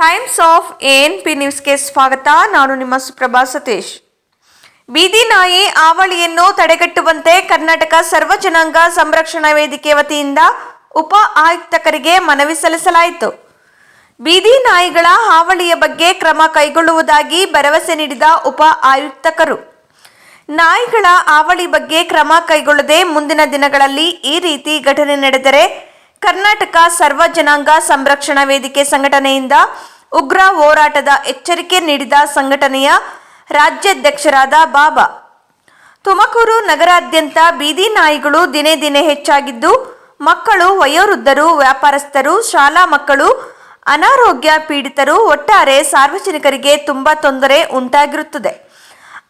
Times of N P ನ್ಯೂಸ್ಗೆ ಸ್ವಾಗತ. ನಾನು ನಿಮ್ಮ ಸುಪ್ರಭಾ ಸತೀಶ್. ಬೀದಿ ನಾಯಿ ಆವಳಿಯನ್ನು ತಡೆಗಟ್ಟುವಂತೆ ಕರ್ನಾಟಕ ಸರ್ವ ಜನಾಂಗ ಸಂರಕ್ಷಣಾ ವೇದಿಕೆ ವತಿಯಿಂದ ಉಪ ಆಯುಕ್ತಕರಿಗೆ ಮನವಿ ಸಲ್ಲಿಸಲಾಯಿತು. ಬೀದಿ ನಾಯಿಗಳ ಹಾವಳಿಯ ಬಗ್ಗೆ ಕ್ರಮ ಕೈಗೊಳ್ಳುವುದಾಗಿ ಭರವಸೆ ನೀಡಿದ ಉಪ ಆಯುಕ್ತಕರು. ನಾಯಿಗಳ ಹಾವಳಿ ಬಗ್ಗೆ ಕ್ರಮ ಕೈಗೊಳ್ಳದೆ ಮುಂದಿನ ದಿನಗಳಲ್ಲಿ ಈ ರೀತಿ ಘಟನೆ ನಡೆದರೆ ಕರ್ನಾಟಕ ಸರ್ವ ಜನಾಂಗ ಸಂರಕ್ಷಣಾ ವೇದಿಕೆ ಸಂಘಟನೆಯಿಂದ ಉಗ್ರ ಹೋರಾಟದ ಎಚ್ಚರಿಕೆ ನೀಡಿದ ಸಂಘಟನೆಯ ರಾಜ್ಯಾಧ್ಯಕ್ಷರಾದ ಬಾಬಾ. ತುಮಕೂರು ನಗರಾದ್ಯಂತ ಬೀದಿ ನಾಯಿಗಳು ದಿನೇ ದಿನೇ ಹೆಚ್ಚಾಗಿದ್ದು, ಮಕ್ಕಳು, ವಯೋವೃದ್ಧರು, ವ್ಯಾಪಾರಸ್ಥರು, ಶಾಲಾ ಮಕ್ಕಳು, ಅನಾರೋಗ್ಯ ಪೀಡಿತರು ಒಟ್ಟಾರೆ ಸಾರ್ವಜನಿಕರಿಗೆ ತುಂಬಾ ತೊಂದರೆ ಉಂಟಾಗಿರುತ್ತದೆ.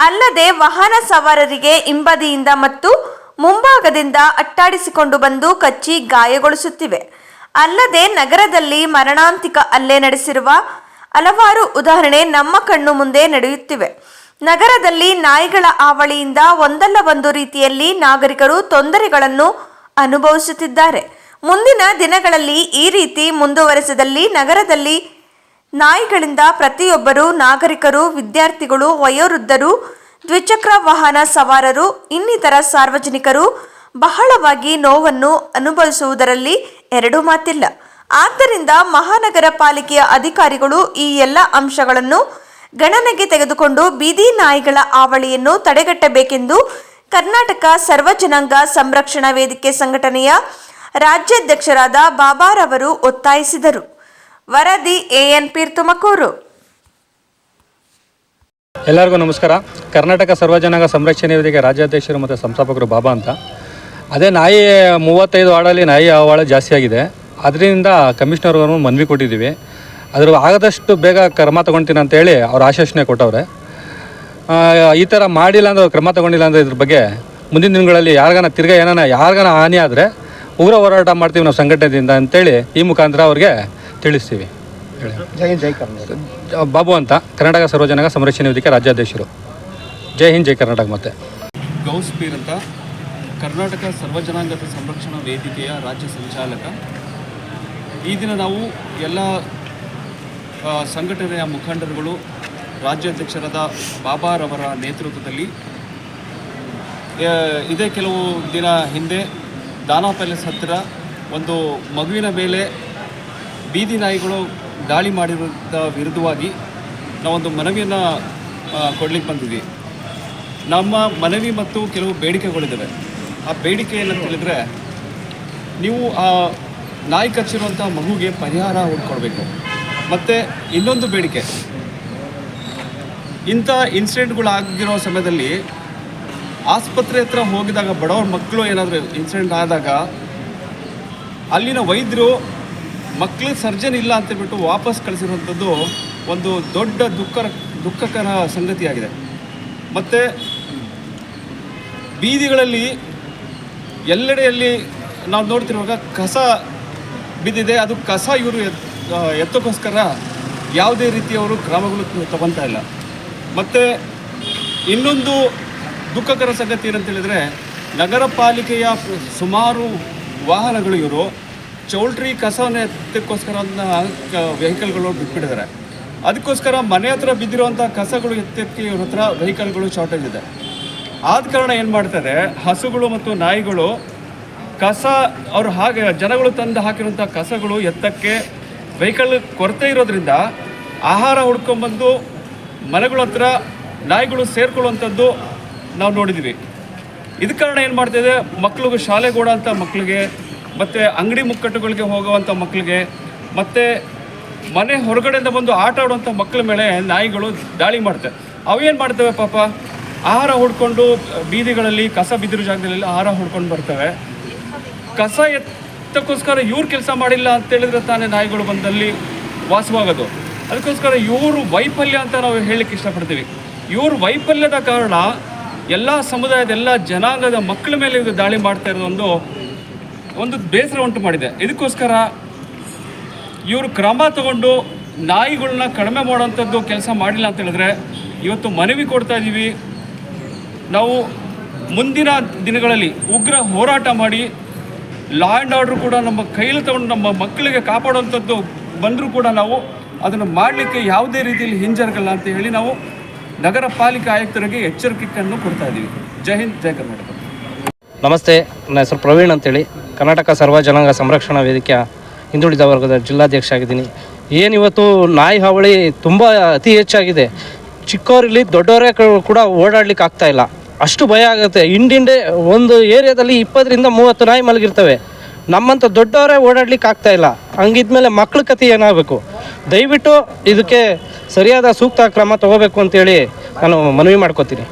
ಅಲ್ಲದೆ ವಾಹನ ಸವಾರರಿಗೆ ಹಿಂಬದಿಯಿಂದ ಮತ್ತು ಮುಂಭಾಗದಿಂದ ಅಟ್ಟಾಡಿಸಿಕೊಂಡು ಬಂದು ಕಚ್ಚಿ ಗಾಯಗೊಳಿಸುತ್ತಿವೆ. ಅಲ್ಲದೆ ನಗರದಲ್ಲಿ ಮರಣಾಂತಿಕ ಹಲ್ಲೆ ನಡೆಸಿರುವ ಹಲವಾರು ಉದಾಹರಣೆ ನಮ್ಮ ಕಣ್ಣು ಮುಂದೆ ನಡೆಯುತ್ತಿವೆ. ನಗರದಲ್ಲಿ ನಾಯಿಗಳ ಹಾವಳಿಯಿಂದ ಒಂದಲ್ಲ ಒಂದು ರೀತಿಯಲ್ಲಿ ನಾಗರಿಕರು ತೊಂದರೆಗಳನ್ನು ಅನುಭವಿಸುತ್ತಿದ್ದಾರೆ. ಮುಂದಿನ ದಿನಗಳಲ್ಲಿ ಈ ರೀತಿ ಮುಂದುವರೆಸಿದಲ್ಲಿ ನಗರದಲ್ಲಿ ನಾಯಿಗಳಿಂದ ಪ್ರತಿಯೊಬ್ಬರು ನಾಗರಿಕರು, ವಿದ್ಯಾರ್ಥಿಗಳು, ವಯೋವೃದ್ಧರು ದ್ವಿಚಕ್ರ ವಾಹನ ಸವಾರರು, ಇನ್ನಿತರ ಸಾರ್ವಜನಿಕರು ಬಹಳವಾಗಿ ನೋವನ್ನು ಅನುಭವಿಸುವುದರಲ್ಲಿ ಎರಡು ಮಾತಿಲ್ಲ. ಆದ್ದರಿಂದ ಮಹಾನಗರ ಪಾಲಿಕೆಯ ಅಧಿಕಾರಿಗಳು ಈ ಎಲ್ಲ ಅಂಶಗಳನ್ನು ಗಣನೆಗೆ ತೆಗೆದುಕೊಂಡು ಬೀದಿ ನಾಯಿಗಳ ಆವಳಿಯನ್ನು ತಡೆಗಟ್ಟಬೇಕೆಂದು ಕರ್ನಾಟಕ ಸರ್ವಜನಾಂಗ ಸಂರಕ್ಷಣಾ ವೇದಿಕೆ ಸಂಘಟನೆಯ ರಾಜ್ಯಾಧ್ಯಕ್ಷರಾದ ಬಾಬಾರವರು ಒತ್ತಾಯಿಸಿದರು. ವರದಿ ಎಎನ್ಪಿ ತುಮಕೂರು. ಎಲ್ಲರಿಗೂ ನಮಸ್ಕಾರ. ಕರ್ನಾಟಕ ಸರ್ವಜನಾಂಗ ಸಂರಕ್ಷಣೆ ವೇದಿಕೆ ರಾಜ್ಯಾಧ್ಯಕ್ಷರು ಮತ್ತು ಸಂಸ್ಥಾಪಕರು ಬಾಬಾ ಅಂತ. ಅದೇ ನಾಯಿ ಮೂವತ್ತೈದು ವಾರ್ಡಲ್ಲಿ ನಾಯಿ ಆವಾಳ ಜಾಸ್ತಿ ಆಗಿದೆ. ಅದರಿಂದ ಕಮಿಷನರ್ ಅವರು ಮನವಿ ಕೊಟ್ಟಿದ್ದೀವಿ. ಅದ್ರ ಆಗದಷ್ಟು ಬೇಗ ಕ್ರಮ ತೊಗೊಳ್ತೀನಿ ಅಂತೇಳಿ ಅವ್ರು ಆಶ್ವಾಸನೆ ಕೊಟ್ಟವ್ರೆ. ಈ ಥರ ಮಾಡಿಲ್ಲ ಅಂದ್ರೆ ಕ್ರಮ ತಗೊಂಡಿಲ್ಲ ಅಂದರೆ ಇದ್ರ ಬಗ್ಗೆ ಮುಂದಿನ ದಿನಗಳಲ್ಲಿ ಯಾರಿಗಾನ ತಿರ್ಗಾ ಏನಾನ, ಯಾರಿಗಾನ ಹಾನಿ ಆದರೆ ಉಗ್ರ ಹೋರಾಟ ಮಾಡ್ತೀವಿ ನಾವು ಸಂಘಟನೆಯಿಂದ ಅಂತೇಳಿ ಈ ಮುಖಾಂತರ ಅವ್ರಿಗೆ ತಿಳಿಸ್ತೀವಿ. ಜೈ ಜೈ ಕರ್ನಾಟಕ. ಬಾಬು ಅಂತ ಕರ್ನಾಟಕ ಸರ್ವಜನಾಂಗ ಸಂರಕ್ಷಣೆ ವೇದಿಕೆ ರಾಜ್ಯಾಧ್ಯಕ್ಷರು. ಜೈ ಹಿಂದ್, ಜೈ ಕರ್ನಾಟಕ ಮತ್ತೆ. ಗೌಸ್ ಪೀರ್ ಅಂತ. ಕರ್ನಾಟಕ ಸರ್ವಜನಾಂಗದ ಸಂರಕ್ಷಣಾ ವೇದಿಕೆಯ ರಾಜ್ಯ ಸಂಚಾಲಕ. ಈ ದಿನ ನಾವು ಎಲ್ಲ ಸಂಘಟನೆಯ ಮುಖಂಡರುಗಳು, ರಾಜ್ಯಾಧ್ಯಕ್ಷರಾದ ಬಾಬಾರವರ ನೇತೃತ್ವದಲ್ಲಿ ಇದೇ ಕೆಲವು ದಿನ ಹಿಂದೆ ದಾನಾ ಪ್ಯಾಲೇಸ್ ಹತ್ತಿರ ಒಂದು ಮಗುವಿನ ಮೇಲೆ ಬೀದಿ ನಾಯಿಗಳು ದಾಳಿ ಮಾಡಿರೋದ ವಿರುದ್ಧವಾಗಿ ನಾವೊಂದು ಮನವಿಯನ್ನು ಕೊಡ್ಲಿಕ್ಕೆ ಬಂದಿದ್ವಿ. ನಮ್ಮ ಮನವಿ ಮತ್ತು ಕೆಲವು ಬೇಡಿಕೆಗಳಿದ್ದಾವೆ ಆ ಬೇಡಿಕೆ ಏನಂತ ಹೇಳಿದ್ರೆ ನೀವು, ಆ, ನಾಯಿ ಕಚ್ಚಿರುವಂಥ ಮಗುಗೆ ಪರಿಹಾರ ಹುಡ್ಕೊಡ್ಬೇಕು ಮತ್ತು ಇನ್ನೊಂದು ಬೇಡಿಕೆ. ಇಂಥ ಇನ್ಸಿಡೆಂಟ್ಗಳು ಆಗಿರೋ ಸಮಯದಲ್ಲಿ ಆಸ್ಪತ್ರೆ ಹತ್ರ ಹೋಗಿದಾಗ ಬಡವ್ರ ಮಕ್ಕಳು ಏನಾದರೂ ಇನ್ಸಿಡೆಂಟ್ ಆದಾಗ ಅಲ್ಲಿನ ವೈದ್ಯರು ಮಕ್ಕಳಿಗೆ ಸರ್ಜನ್ ಇಲ್ಲ ಅಂತ ಹೇಳ್ಬಿಟ್ಟು ವಾಪಸ್ ಕಳಿಸಿರುವಂಥದ್ದು ಒಂದು ದೊಡ್ಡ ದುಃಖ ದುಃಖಕರ ಸಂಗತಿಯಾಗಿದೆ. ಮತ್ತು ಬೀದಿಗಳಲ್ಲಿ ಎಲ್ಲೆಡೆಯಲ್ಲಿ ನಾವು ನೋಡ್ತಿರುವಾಗ ಕಸ ಬಿದ್ದಿದೆ, ಅದು ಕಸ ಇವರು ಎತ್ತಕ್ಕೋಸ್ಕರ ಯಾವುದೇ ರೀತಿಯವರು ಕ್ರಮಗಳು ತಗೊತಾ ಇಲ್ಲ. ಮತ್ತು ಇನ್ನೊಂದು ದುಃಖಕರ ಸಂಗತಿ ಏನಂತ ಹೇಳಿದರೆ ನಗರ ಪಾಲಿಕೆಯ ಸುಮಾರು ವಾಹನಗಳು ಇವರು ಚೌಲ್ಟ್ರಿ ಕಸವನ್ನು ಎತ್ತಕ್ಕೋಸ್ಕರ ವೆಹಿಕಲ್ಗಳು ಬಿಟ್ಬಿಟ್ಟಿದ್ದಾರೆ. ಅದಕ್ಕೋಸ್ಕರ ಮನೆ ಹತ್ರ ಬಿದ್ದಿರುವಂಥ ಕಸಗಳು ಎತ್ತಕ್ಕೆ ಇವ್ರ ಹತ್ರ ವೆಹಿಕಲ್ಗಳು ಶಾರ್ಟೇಜ್ ಇದೆ. ಆದ ಕಾರಣ ಏನು ಮಾಡ್ತಾರೆ, ಹಸುಗಳು ಮತ್ತು ನಾಯಿಗಳು ಕಸ ಅವರು ಹಾಗೆ ಜನಗಳು ತಂದು ಹಾಕಿರುವಂಥ ಕಸಗಳು ಎತ್ತಕ್ಕೆ ವೆಹಿಕಲ್ ಕೊರತೆ ಇರೋದ್ರಿಂದ ಆಹಾರ ಹುಡ್ಕೊಂಬಂದು ಮನೆಗಳ ಹತ್ರ ನಾಯಿಗಳು ಸೇರ್ಕೊಳ್ಳುವಂಥದ್ದು ನಾವು ನೋಡಿದ್ವಿ. ಇದ ಕಾರಣ ಏನು ಮಾಡ್ತಾಯಿದೆ ಮಕ್ಳಿಗೆ ಶಾಲೆಗೆ ಅಂತ ಮಕ್ಕಳಿಗೆ ಮತ್ತು ಅಂಗಡಿ ಮುಕ್ಕಟ್ಟುಗಳಿಗೆ ಹೋಗುವಂಥ ಮಕ್ಕಳಿಗೆ, ಮತ್ತು ಮನೆ ಹೊರಗಡೆಯಿಂದ ಬಂದು ಆಟ ಆಡುವಂಥ ಮಕ್ಕಳ ಮೇಲೆ ನಾಯಿಗಳು ದಾಳಿ ಮಾಡ್ತವೆ. ಅವೇನು ಮಾಡ್ತವೆ ಪಾಪ? ಆಹಾರ ಹುಡ್ಕೊಂಡು, ಬೀದಿಗಳಲ್ಲಿ ಕಸ ಬಿದ್ದಿರೋ ಜಾಗದಲ್ಲಿ ಆಹಾರ ಹುಡ್ಕೊಂಡು ಬರ್ತವೆ. ಕಸ ಎತ್ತಕ್ಕೋಸ್ಕರ ಇವ್ರು ಕೆಲಸ ಮಾಡಿಲ್ಲ ಅಂತ ಹೇಳಿದ್ರೆ ತಾನೇ ನಾಯಿಗಳು ಬಂದಲ್ಲಿ ವಾಸವಾಗೋದು. ಅದಕ್ಕೋಸ್ಕರ ಇವರು ವೈಫಲ್ಯ ಅಂತ ನಾವು ಹೇಳಲಿಕ್ಕೆ ಇಷ್ಟಪಡ್ತೀವಿ. ಇವ್ರ ವೈಫಲ್ಯದ ಕಾರಣ ಎಲ್ಲ ಸಮುದಾಯದ ಎಲ್ಲ ಜನಾಂಗದ ಮಕ್ಕಳ ಮೇಲೆ ಇದು ದಾಳಿ ಮಾಡ್ತಾ ಇರೋದು ಒಂದು ಬೇಸರ ಉಂಟು ಮಾಡಿದೆ. ಇದಕ್ಕೋಸ್ಕರ ಇವರು ಕ್ರಮ ತಗೊಂಡು ನಾಯಿಗಳನ್ನ ಕಡಿಮೆ ಮಾಡುವಂಥದ್ದು ಕೆಲಸ ಮಾಡಿಲ್ಲ ಅಂತ ಹೇಳಿದ್ರೆ ಇವತ್ತು ಮನವಿ ಕೊಡ್ತಾ ಇದ್ದೀವಿ. ನಾವು ಮುಂದಿನ ದಿನಗಳಲ್ಲಿ ಉಗ್ರ ಹೋರಾಟ ಮಾಡಿ ಲಾ ಆ್ಯಂಡ್ ಆರ್ಡ್ರ್ ಕೂಡ ನಮ್ಮ ಕೈಯಲ್ಲಿ ತಗೊಂಡು ನಮ್ಮ ಮಕ್ಕಳಿಗೆ ಕಾಪಾಡುವಂಥದ್ದು ಬಂದರೂ ಕೂಡ ನಾವು ಅದನ್ನು ಮಾಡಲಿಕ್ಕೆ ಯಾವುದೇ ರೀತಿಯಲ್ಲಿ ಹಿಂಜರಗಲ್ಲ ಅಂತ ಹೇಳಿ ನಾವು ನಗರ ಪಾಲಿಕೆ ಆಯುಕ್ತರಿಗೆ ಎಚ್ಚರಿಕೆಯನ್ನು ಕೊಡ್ತಾ ಇದ್ದೀವಿ. ಜೈ ಹಿಂದ್, ಜೈ ಕರ್ನಾಟಕ. ನಮಸ್ತೆ, ನನ್ನ ಹೆಸರು ಪ್ರವೀಣ್ ಅಂತೇಳಿ. ಕರ್ನಾಟಕ ಸರ್ವ ಜನಾಂಗ ಸಂರಕ್ಷಣಾ ವೇದಿಕೆಯ ಹಿಂದುಳಿದ ವರ್ಗದ ಜಿಲ್ಲಾಧ್ಯಕ್ಷ ಆಗಿದ್ದೀನಿ ಏನಿವತ್ತು ನಾಯಿ ಹಾವಳಿ ತುಂಬ ಅತಿ ಹೆಚ್ಚಾಗಿದೆ. ಚಿಕ್ಕವರಿಲ್ಲಿ ದೊಡ್ಡವರೇ ಕೂಡ ಓಡಾಡ್ಲಿಕ್ಕೆ ಆಗ್ತಾ ಇಲ್ಲ. ಅಷ್ಟು ಭಯ ಆಗುತ್ತೆ. ಹಿಂಡಿಂಡೆ ಒಂದು ಏರಿಯಾದಲ್ಲಿ ಇಪ್ಪತ್ತರಿಂದ ಮೂವತ್ತು ನಾಯಿ ಮಲಗಿರ್ತವೆ. ನಮ್ಮಂಥ ದೊಡ್ಡವರೇ ಓಡಾಡ್ಲಿಕ್ಕೆ ಆಗ್ತಾ ಇಲ್ಲ. ಹಂಗಿದ್ಮೇಲೆ ಮಕ್ಳ ಕತೆ ಏನಾಗಬೇಕು? ದಯವಿಟ್ಟು ಇದಕ್ಕೆ ಸರಿಯಾದ ಸೂಕ್ತ ಕ್ರಮ ತಗೋಬೇಕು ಅಂತೇಳಿ ನಾನು ಮನವಿ ಮಾಡ್ಕೋತೀನಿ.